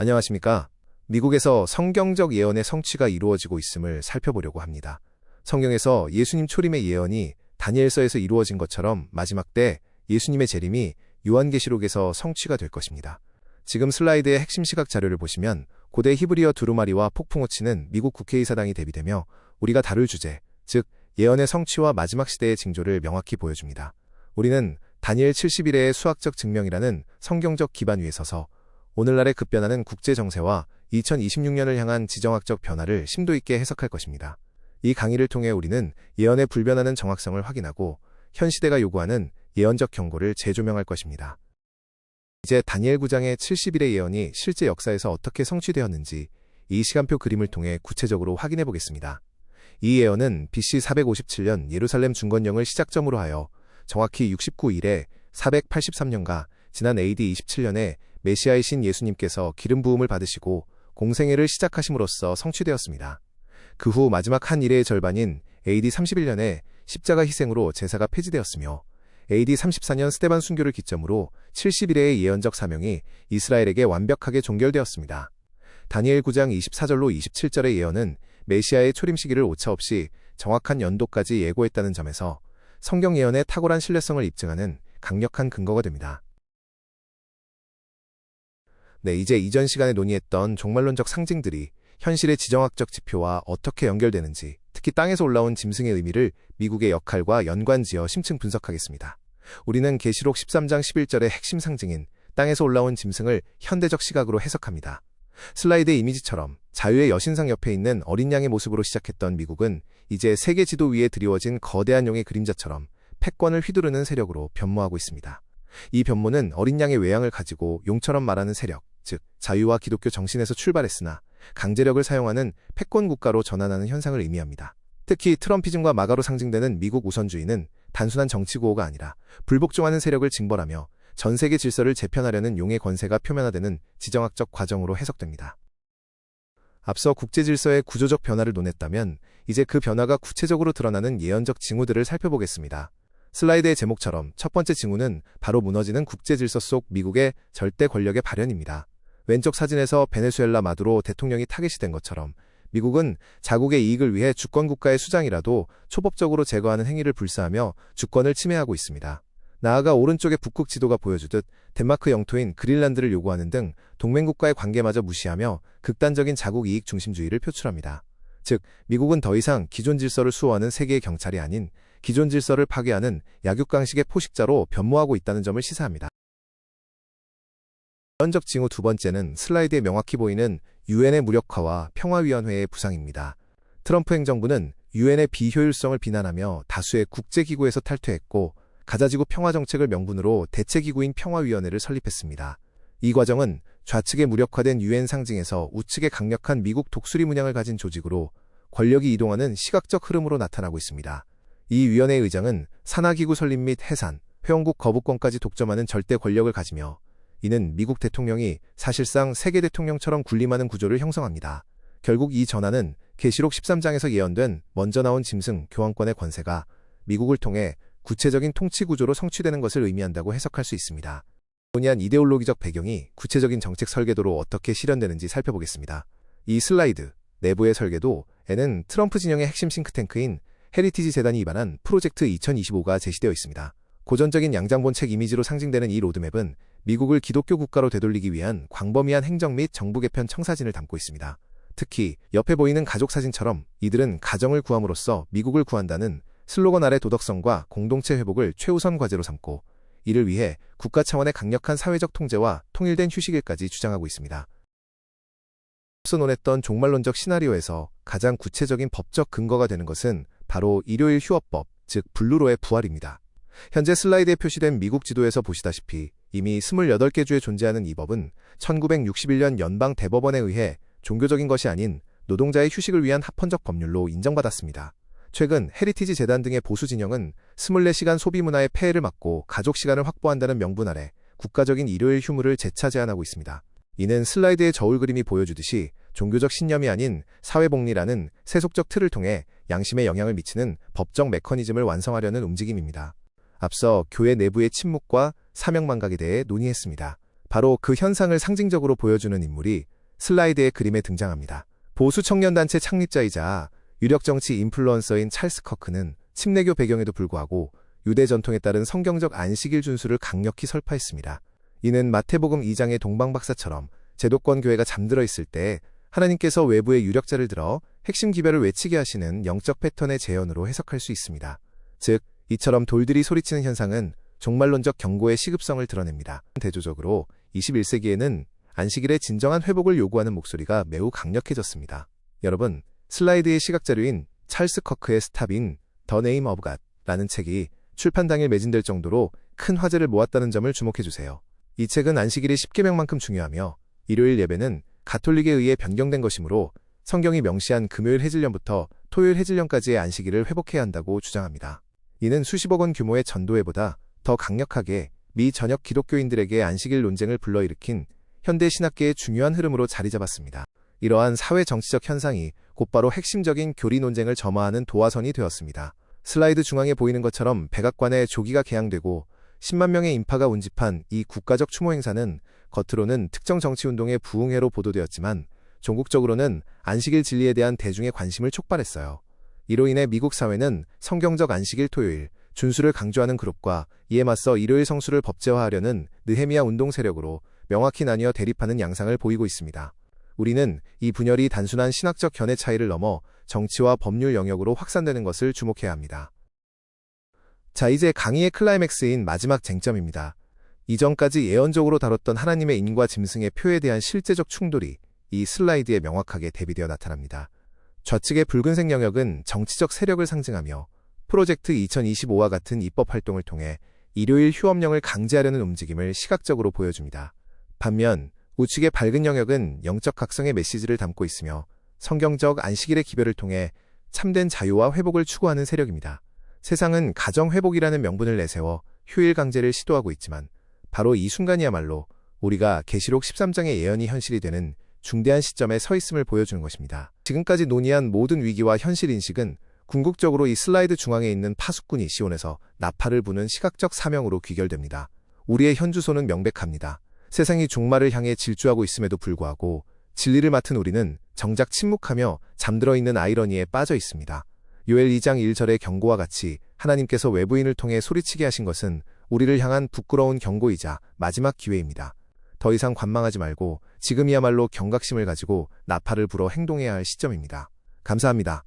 안녕하십니까. 미국에서 성경적 예언의 성취가 이루어지고 있음을 살펴보려고 합니다. 성경에서 예수님 초림의 예언이 다니엘서에서 이루어진 것처럼 마지막 때 예수님의 재림이 요한계시록에서 성취가 될 것입니다. 지금 슬라이드의 핵심 시각 자료를 보시면 고대 히브리어 두루마리와 폭풍호치는 미국 국회의사당이 대비되며 우리가 다룰 주제, 즉 예언의 성취와 마지막 시대의 징조를 명확히 보여줍니다. 우리는 다니엘 70일의 수학적 증명이라는 성경적 기반 위에 서서 오늘날의 급변하는 국제 정세와 2026년을 향한 지정학적 변화를 심도 있게 해석할 것입니다. 이 강의를 통해 우리는 예언의 불변하는 정확성을 확인하고 현 시대가 요구하는 예언적 경고를 재조명할 것입니다. 이제 다니엘 9장의 70일의 예언이 실제 역사에서 어떻게 성취되었는지 이 시간표 그림을 통해 구체적으로 확인해 보겠습니다. 이 예언은 BC 457년 예루살렘 중건령을 시작점으로 하여 정확히 69일에 483년과 지난 AD 27년에 메시아의 신 예수님께서 기름 부음을 받으시고 공생애를 시작하심으로써 성취되었습니다. 그 후 마지막 한 일의 절반인 AD 31년에 십자가 희생으로 제사가 폐지되었으며 AD 34년 스테반 순교를 기점으로 70일의 예언적 사명이 이스라엘에게 완벽하게 종결되었습니다. 다니엘 9장 24절로 27절의 예언은 메시아의 초림 시기를 오차없이 정확한 연도까지 예고했다는 점에서 성경 예언의 탁월한 신뢰성을 입증하는 강력한 근거가 됩니다. 네, 이제 이전 시간에 논의했던 종말론적 상징들이 현실의 지정학적 지표와 어떻게 연결되는지, 특히 땅에서 올라온 짐승의 의미를 미국의 역할과 연관지어 심층 분석하겠습니다. 우리는 계시록 13장 11절의 핵심 상징인 땅에서 올라온 짐승을 현대적 시각으로 해석합니다. 슬라이드의 이미지처럼 자유의 여신상 옆에 있는 어린 양의 모습으로 시작했던 미국은 이제 세계 지도 위에 드리워진 거대한 용의 그림자처럼 패권을 휘두르는 세력으로 변모하고 있습니다. 이 변모는 어린 양의 외양을 가지고 용처럼 말하는 세력, 즉 자유와 기독교 정신에서 출발했으나 강제력을 사용하는 패권 국가로 전환하는 현상을 의미합니다. 특히 트럼피즘과 마가로 상징되는 미국 우선주의는 단순한 정치 구호가 아니라 불복종하는 세력을 징벌하며 전 세계 질서를 재편하려는 용의 권세가 표면화되는 지정학적 과정으로 해석됩니다. 앞서 국제 질서의 구조적 변화를 논했다면 이제 그 변화가 구체적으로 드러나는 예언적 징후들을 살펴보겠습니다. 슬라이드의 제목처럼 첫 번째 징후는 바로 무너지는 국제 질서 속 미국의 절대 권력의 발현입니다. 왼쪽 사진에서 베네수엘라 마두로 대통령이 타겟이 된 것처럼 미국은 자국의 이익을 위해 주권 국가의 수장이라도 초법적으로 제거하는 행위를 불사하며 주권을 침해하고 있습니다. 나아가 오른쪽의 북극 지도가 보여주듯 덴마크 영토인 그린란드를 요구하는 등 동맹국과의 관계마저 무시하며 극단적인 자국 이익 중심주의를 표출합니다. 즉, 미국은 더 이상 기존 질서를 수호하는 세계의 경찰이 아닌 기존 질서를 파괴하는 약육강식의 포식자로 변모하고 있다는 점을 시사합니다. 현적 징후 두 번째는 슬라이드에 명확히 보이는 유엔의 무력화와 평화위원회의 부상입니다. 트럼프 행정부는 유엔의 비효율성을 비난하며 다수의 국제기구에서 탈퇴했고 가자지구 평화정책을 명분으로 대체기구인 평화위원회를 설립했습니다. 이 과정은 좌측의 무력화된 유엔 상징에서 우측의 강력한 미국 독수리 문양을 가진 조직으로 권력이 이동하는 시각적 흐름으로 나타나고 있습니다. 이 위원회 의장은 산하기구 설립 및 해산, 회원국 거부권까지 독점하는 절대 권력을 가지며 이는 미국 대통령이 사실상 세계 대통령처럼 군림하는 구조를 형성합니다. 결국 이 전환은 계시록 13장에서 예언된 먼저 나온 짐승 교황권의 권세가 미국을 통해 구체적인 통치 구조로 성취되는 것을 의미한다고 해석할 수 있습니다. 논의한 이데올로기적 배경이 구체적인 정책 설계도로 어떻게 실현되는지 살펴보겠습니다. 이 슬라이드, 내부의 설계도에는 트럼프 진영의 핵심 싱크탱크인 헤리티지 재단이 입안한 프로젝트 2025가 제시되어 있습니다. 고전적인 양장본책 이미지로 상징되는 이 로드맵은 미국을 기독교 국가로 되돌리기 위한 광범위한 행정 및 정부 개편 청사진을 담고 있습니다. 특히 옆에 보이는 가족 사진처럼 이들은 가정을 구함으로써 미국을 구한다는 슬로건 아래 도덕성과 공동체 회복을 최우선 과제로 삼고 이를 위해 국가 차원의 강력한 사회적 통제와 통일된 휴식일까지 주장하고 있습니다. 앞서 논했던 종말론적 시나리오에서 가장 구체적인 법적 근거가 되는 것은 바로 일요일 휴업법, 즉 블루로의 부활입니다. 현재 슬라이드에 표시된 미국 지도에서 보시다시피 이미 28개 주에 존재하는 이 법은 1961년 연방 대법원에 의해 종교적인 것이 아닌 노동자의 휴식을 위한 합헌적 법률로 인정받았습니다. 최근 헤리티지 재단 등의 보수 진영은 24시간 소비 문화의 폐해를 막고 가족 시간을 확보한다는 명분 아래 국가적인 일요일 휴무를 재차 제안하고 있습니다. 이는 슬라이드의 저울 그림이 보여주듯이 종교적 신념이 아닌 사회복리라는 세속적 틀을 통해 양심에 영향을 미치는 법적 메커니즘을 완성하려는 움직임입니다. 앞서 교회 내부의 침묵과 사명망각에 대해 논의했습니다. 바로 그 현상을 상징적으로 보여주는 인물이 슬라이드의 그림에 등장합니다. 보수 청년단체 창립자이자 유력 정치 인플루언서인 찰스 커크는 침례교 배경에도 불구하고 유대 전통에 따른 성경적 안식일 준수를 강력히 설파했습니다. 이는 마태복음 2장의 동방박사처럼 제도권 교회가 잠들어 있을 때 하나님께서 외부의 유력자를 들어 핵심 기별을 외치게 하시는 영적 패턴의 재현으로 해석할 수 있습니다. 즉, 이처럼 돌들이 소리치는 현상은 종말론적 경고의 시급성을 드러냅니다. 대조적으로 21세기에는 안식일의 진정한 회복을 요구하는 목소리가 매우 강력해졌습니다. 여러분, 슬라이드의 시각자료인 찰스 커크의 스탑인 더 네임 오브 갓라는 책이 출판 당일 매진될 정도로 큰 화제를 모았다는 점을 주목해주세요. 이 책은 안식일이 10계명만큼 중요하며 일요일 예배는 가톨릭에 의해 변경된 것이므로 성경이 명시한 금요일 해질령부터 토요일 해질령까지의 안식일을 회복해야 한다고 주장합니다. 이는 수십억 원 규모의 전도회보다 더 강력하게 미 전역 기독교인들에게 안식일 논쟁을 불러일으킨 현대 신학계의 중요한 흐름으로 자리 잡았습니다. 이러한 사회 정치적 현상이 곧바로 핵심적인 교리 논쟁을 점화하는 도화선이 되었습니다. 슬라이드 중앙에 보이는 것처럼 백악관에 조기가 개항되고 10만 명의 인파가 운집한 이 국가적 추모 행사는 겉으로는 특정 정치운동의 부흥회로 보도되었지만 종국적으로는 안식일 진리에 대한 대중의 관심을 촉발했어요. 이로 인해 미국 사회는 성경적 안식일 토요일, 준수를 강조하는 그룹과 이에 맞서 일요일 성수를 법제화하려는 느헤미야 운동 세력으로 명확히 나뉘어 대립하는 양상을 보이고 있습니다. 우리는 이 분열이 단순한 신학적 견해 차이를 넘어 정치와 법률 영역으로 확산되는 것을 주목해야 합니다. 자, 이제 강의의 클라이맥스인 마지막 쟁점입니다. 이전까지 예언적으로 다뤘던 하나님의 인과 짐승의 표에 대한 실제적 충돌이 이 슬라이드에 명확하게 대비되어 나타납니다. 좌측의 붉은색 영역은 정치적 세력을 상징하며 프로젝트 2025와 같은 입법 활동을 통해 일요일 휴업령을 강제하려는 움직임을 시각적으로 보여줍니다. 반면 우측의 밝은 영역은 영적 각성의 메시지를 담고 있으며 성경적 안식일의 기별을 통해 참된 자유와 회복을 추구하는 세력입니다. 세상은 가정 회복이라는 명분을 내세워 휴일 강제를 시도하고 있지만 바로 이 순간이야말로 우리가 계시록 13장의 예언이 현실이 되는 중대한 시점에 서 있음을 보여주는 것입니다. 지금까지 논의한 모든 위기와 현실 인식은 궁극적으로 이 슬라이드 중앙에 있는 파수꾼이 시온에서 나팔을 부는 시각적 사명으로 귀결됩니다. 우리의 현주소는 명백합니다. 세상이 종말을 향해 질주하고 있음에도 불구하고 진리를 맡은 우리는 정작 침묵하며 잠들어 있는 아이러니에 빠져 있습니다. 요엘 2장 1절의 경고와 같이 하나님께서 외부인을 통해 소리치게 하신 것은 우리를 향한 부끄러운 경고이자 마지막 기회입니다. 더 이상 관망하지 말고 지금이야말로 경각심을 가지고 나팔을 불어 행동해야 할 시점입니다. 감사합니다.